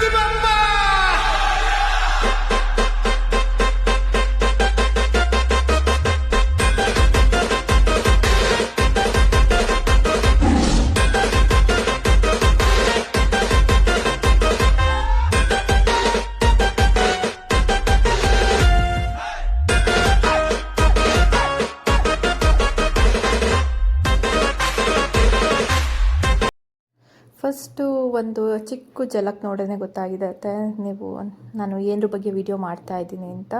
give up. First ಒಂದು ಚಿಕ್ಕ ಜಲಕ್ ನೋಡೇ ಗೊತ್ತಾಗಿದೆ ನೀವು, ನಾನು ಏನರ ಬಗ್ಗೆ ವಿಡಿಯೋ ಮಾಡ್ತಾ ಇದ್ದೀನಿ ಅಂತ.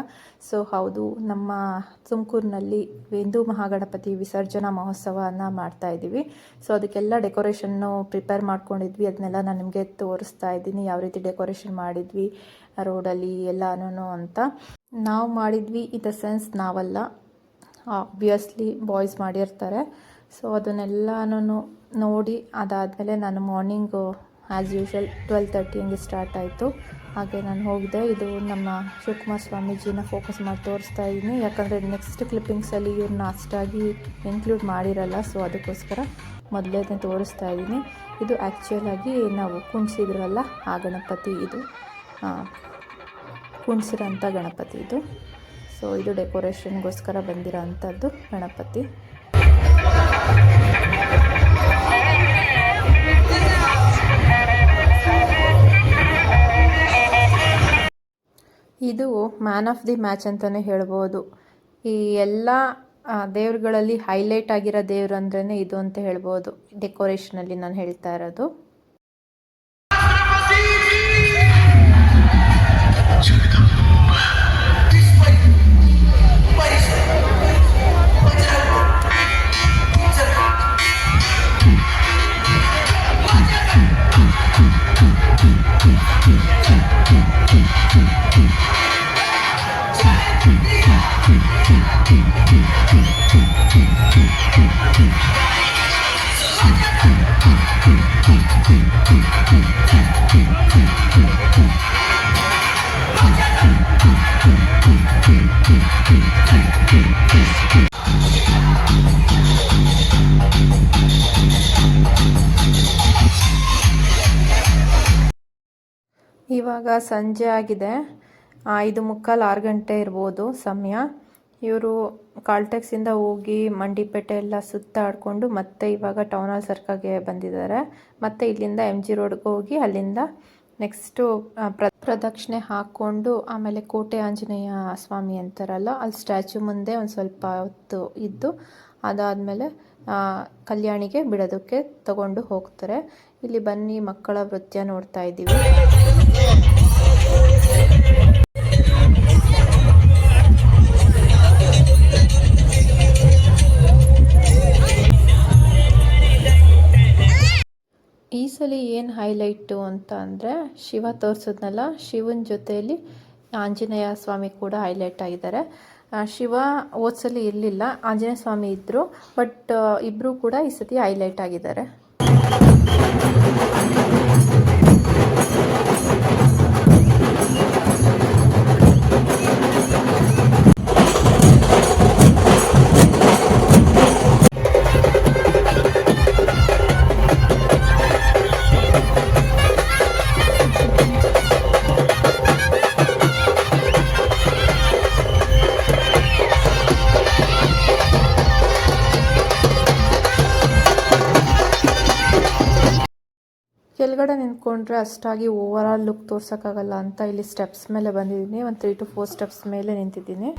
ಸೊ ಹೌದು, ನಮ್ಮ ತುಮಕೂರಿನಲ್ಲಿ ವೇಂದು ಮಹಾಗಣಪತಿ ವಿಸರ್ಜನಾ ಮಹೋತ್ಸವನ ಮಾಡ್ತಾ ಇದ್ದೀವಿ. ಸೊ ಅದಕ್ಕೆಲ್ಲ ಡೆಕೋರೇಷನ್ನು ಪ್ರಿಪೇರ್ ಮಾಡ್ಕೊಂಡಿದ್ವಿ. ಅದನ್ನೆಲ್ಲ ನಾನು ನಿಮಗೆ ತೋರಿಸ್ತಾ ಇದ್ದೀನಿ. ಯಾವ ರೀತಿ ಡೆಕೋರೇಷನ್ ಮಾಡಿದ್ವಿ, ರೋಡಲ್ಲಿ ಎಲ್ಲನೂ ಅಂತ. ನಾವು ಮಾಡಿದ್ವಿ ಇನ್ ದ ಸೆನ್ಸ್ ನಾವಲ್ಲ. ಆಬ್ವಿಯಸ್ಲಿ ಬಾಯ್ಸ್ ಮಾಡಿರ್ತಾರೆ. ಸೊ ಅದನ್ನೆಲ್ಲನೂ ನೋಡಿ ಅದಾದಮೇಲೆ ನಾನು morning as usual twelve thirty start ಆಯಿತು. ಹಾಗೆ ನಾನು ಹೋಗಿದೆ, ಇದು ನಮ್ಮ ಶಿವಕುಮಾರ್ ಸ್ವಾಮೀಜಿನ ಫೋಕಸ್ ಮಾಡಿ ತೋರಿಸ್ತಾ ಇದ್ದೀನಿ. ಯಾಕಂದರೆ ನೆಕ್ಸ್ಟ್ ಕ್ಲಿಪ್ಪಿಂಗ್ಸಲ್ಲಿ ಇವ್ರನ್ನ ಅಷ್ಟಾಗಿ ಇನ್ಕ್ಲೂಡ್ ಮಾಡಿರಲ್ಲ ಸೊ ಅದಕ್ಕೋಸ್ಕರ ಮೊದಲೇ ತೋರಿಸ್ತಾ ಇದ್ದೀನಿ. ಇದು ಆ್ಯಕ್ಚುಯಲಾಗಿ ನಾವು ಕುಣಿಸಿದ್ರಲ್ಲ, ಆ ಗಣಪತಿ ಇದು. ಕುಣಿಸಿರೋಂಥ ಗಣಪತಿ ಇದು. ಸೊ ಇದು ಡೆಕೋರೇಷನ್ಗೋಸ್ಕರ ಬಂದಿರೋ ಅಂಥದ್ದು ಗಣಪತಿ. ಇದು ಮ್ಯಾನ್ ಆಫ್ ದಿ ಮ್ಯಾಚ್ ಅಂತಲೇ ಹೇಳ್ಬೋದು. ಈ ಎಲ್ಲ ದೇವ್ರುಗಳಲ್ಲಿ ಹೈಲೈಟ್ ಆಗಿರೋ ದೇವ್ರು ಅಂದ್ರೇ ಇದು ಅಂತ ಹೇಳ್ಬೋದು. ಡೆಕೋರೇಷನಲ್ಲಿ ನಾನು ಹೇಳ್ತಾ ಇರೋದು. ಇವಾಗ ಸಂಜೆ ಆಗಿದೆ. ಐದು ಮುಕ್ಕಾಲು ಆರು ಗಂಟೆ ಇರ್ಬೋದು ಸಮಯ. ಇವರು ಕಾಲ್ಟೆಕ್ಸಿಂದ ಹೋಗಿ ಮಂಡಿಪೇಟೆ ಎಲ್ಲ ಸುತ್ತಾಡಿಕೊಂಡು ಮತ್ತೆ ಇವಾಗ ಟೌನ್ ಹಾಲ್ ಸರ್ಕಲ್ಗೆ ಬಂದಿದ್ದಾರೆ. ಮತ್ತು ಇಲ್ಲಿಂದ ಎಂ ಜಿ ರೋಡ್ಗೆ ಹೋಗಿ ಅಲ್ಲಿಂದ ನೆಕ್ಸ್ಟು ಪ್ರ, ಪ್ರದಕ್ಷಿಣೆ ಹಾಕ್ಕೊಂಡು ಆಮೇಲೆ ಕೋಟೆ ಆಂಜನೇಯ ಸ್ವಾಮಿ ಅಂತಾರಲ್ಲ, ಅಲ್ಲಿ ಸ್ಟ್ಯಾಚು ಮುಂದೆ ಒಂದು ಸ್ವಲ್ಪ ಹೊತ್ತು ಇದ್ದು ಅದಾದಮೇಲೆ ಕಲ್ಯಾಣಿಗೆ ಬಿಡೋದಕ್ಕೆ ತಗೊಂಡು ಹೋಗ್ತಾರೆ. ಇಲ್ಲಿ ಬನ್ನಿ ಮಕ್ಕಳ ನೃತ್ಯ ನೋಡ್ತಾ ಇದ್ದೀವಿ. ಸಲ ಏನು ಹೈಲೈಟು ಅಂತ ಅಂದರೆ ಶಿವ ತೋರಿಸಿದ್ನಲ್ಲ, ಶಿವನ ಜೊತೆಯಲ್ಲಿ ಆಂಜನೇಯ ಸ್ವಾಮಿ ಕೂಡ ಹೈಲೈಟ್ ಆಗಿದ್ದಾರೆ. ಶಿವ ಓದ್ಸಲಿ ಇರಲಿಲ್ಲ, ಆಂಜನೇಯ ಸ್ವಾಮಿ ಇದ್ದರು ಬಟ್ ಇಬ್ಬರು ಕೂಡ ಈ ಸತಿ ಹೈಲೈಟ್ ಆಗಿದ್ದಾರೆ. ಕೆಳಗಡೆ ನಿಂತ್ಕೊಂಡ್ರೆ ಅಷ್ಟಾಗಿ ಓವರ್ ಆಲ್ ಲುಕ್ ತೋರ್ಸೋಕ್ಕಾಗಲ್ಲ ಅಂತ ಇಲ್ಲಿ ಸ್ಟೆಪ್ಸ್ ಮೇಲೆ ಬಂದಿದ್ದೀನಿ. ಒಂದು ತ್ರೀ ಟು ಫೋರ್ ಸ್ಟೆಪ್ಸ್ ಮೇಲೆ ನಿಂತಿದ್ದೀನಿ.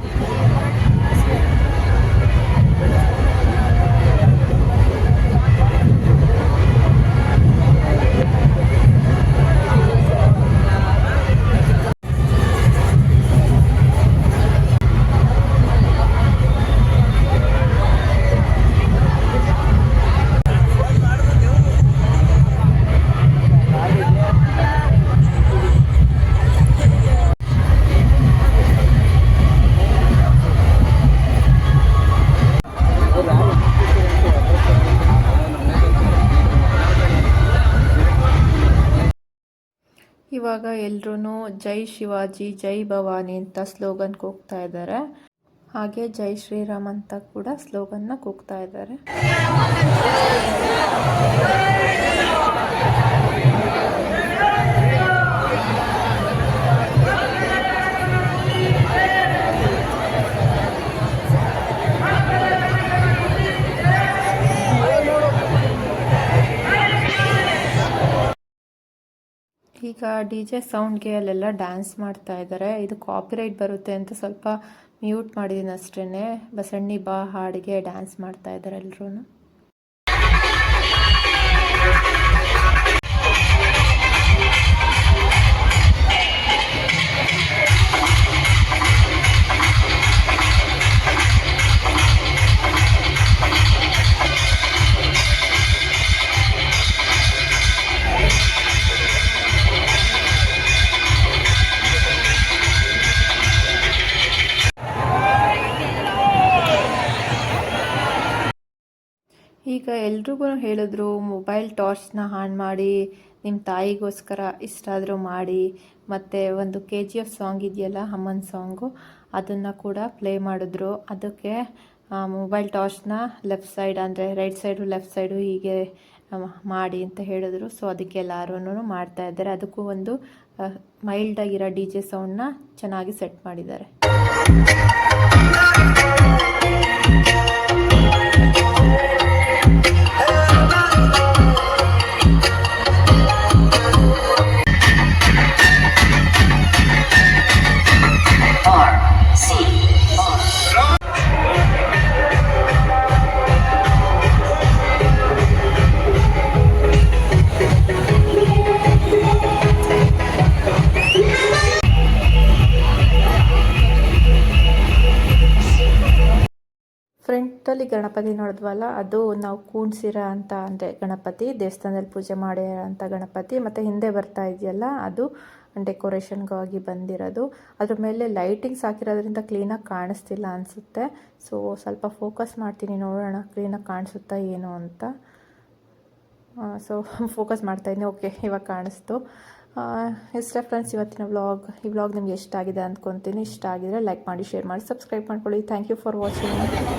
ಇವಾಗ ಎಲ್ರೂ ಜೈ ಶಿವಾಜಿ, ಜೈ ಭವಾನಿ ಅಂತ ಸ್ಲೋಗನ್ ಕೂಗ್ತಾ ಇದ್ದಾರೆ. ಹಾಗೆ ಜೈ ಶ್ರೀರಾಮ್ ಅಂತ ಕೂಡ ಸ್ಲೋಗನ್ನ ಕೂಗ್ತಾ ಇದ್ದಾರೆ. ಈಗ ಡಿ ಜೆ ಸೌಂಡ್ಗೆ ಅಲ್ಲೆಲ್ಲ ಡ್ಯಾನ್ಸ್ ಮಾಡ್ತಾ ಇದ್ದಾರೆ ಇದು ಕಾಪಿರೈಟ್ ಬರುತ್ತೆ ಅಂತ ಸ್ವಲ್ಪ ಮ್ಯೂಟ್ ಮಾಡಿದ್ದೀನಿ ಅಷ್ಟೇ ಬಸಣ್ಣಿ ಬಾ ಹಾಡಿಗೆ ಡ್ಯಾನ್ಸ್ ಮಾಡ್ತಾ ಇದ್ದಾರೆ ಎಲ್ಲರೂ ಈಗ ಎಲ್ರಿಗೂ ಹೇಳಿದ್ರು, ಮೊಬೈಲ್ ಟಾರ್ಚ್ನ ಆನ್ ಮಾಡಿ ನಿಮ್ಮ ತಾಯಿಗೋಸ್ಕರ ಇಷ್ಟಾದರೂ ಮಾಡಿ, ಮತ್ತು ಒಂದು ಕೆ ಜಿ ಎಫ್ ಸಾಂಗ್ ಇದೆಯಲ್ಲ ಅಮ್ಮನ ಸಾಂಗು ಅದನ್ನು ಕೂಡ ಪ್ಲೇ ಮಾಡಿದ್ರು. ಅದಕ್ಕೆ ಮೊಬೈಲ್ ಟಾರ್ಚ್ನ ಲೆಫ್ಟ್ ಸೈಡ್ ಅಂದರೆ ರೈಟ್ ಸೈಡು ಲೆಫ್ಟ್ ಸೈಡು ಹೀಗೆ ಮಾಡಿ ಅಂತ ಹೇಳಿದ್ರು. ಸೊ ಅದಕ್ಕೆ ಎಲ್ಲರೂ ಮಾಡ್ತಾ ಇದ್ದಾರೆ. ಅದಕ್ಕೂ ಒಂದು ಮೈಲ್ಡಾಗಿರೋ ಡಿ ಜೆ ಸೌಂಡ್ನ ಚೆನ್ನಾಗಿ ಸೆಟ್ ಮಾಡಿದ್ದಾರೆ. ಫ್ರಂಟಲ್ಲಿ ಗಣಪತಿ ನೋಡಿದ್ವಲ್ಲ, ಅದು ನಾವು ಕೂಣ್ಸಿರೋ ಅಂತ ಅಂದರೆ ಗಣಪತಿ, ದೇವಸ್ಥಾನದಲ್ಲಿ ಪೂಜೆ ಮಾಡಿರೋ ಅಂಥ ಗಣಪತಿ, ಮತ್ತು ಹಿಂದೆ ಬರ್ತಾ ಇದೆಯಲ್ಲ, ಅದು ಡೆಕೋರೇಷನ್ಗಾಗಿ ಬಂದಿರೋದು. ಅದ್ರ ಮೇಲೆ ಲೈಟಿಂಗ್ಸ್ ಹಾಕಿರೋದ್ರಿಂದ ಕ್ಲೀನಾಗಿ ಕಾಣಿಸ್ತಿಲ್ಲ ಅನಿಸುತ್ತೆ. ಸೊ ಸ್ವಲ್ಪ ಫೋಕಸ್ ಮಾಡ್ತೀನಿ ನೋಡೋಣ ಕ್ಲೀನಾಗಿ ಕಾಣಿಸುತ್ತಾ ಏನು ಅಂತ. ಸೊ ಫೋಕಸ್ ಮಾಡ್ತಾಯಿದ್ದೀನಿ ಓಕೆ ಇವಾಗ ಕಾಣಿಸ್ತು. ಇಷ್ಟ ಫ್ರೆಂಡ್ಸ್ ಇವತ್ತಿನ ವ್ಲಾಗ್ ಈ ವ್ಲಾಗ್ ನಿಮ್ಗೆ ಎಷ್ಟಾಗಿದೆ ಅಂದ್ಕೊತೀನಿ ಇಷ್ಟ ಆಗಿದ್ರೆ ಲೈಕ್ ಮಾಡಿ ಶೇರ್ ಮಾಡಿ ಸಬ್ಸ್ಕ್ರೈಬ್ ಮಾಡ್ಕೊಳ್ಳಿ. Thank you for watching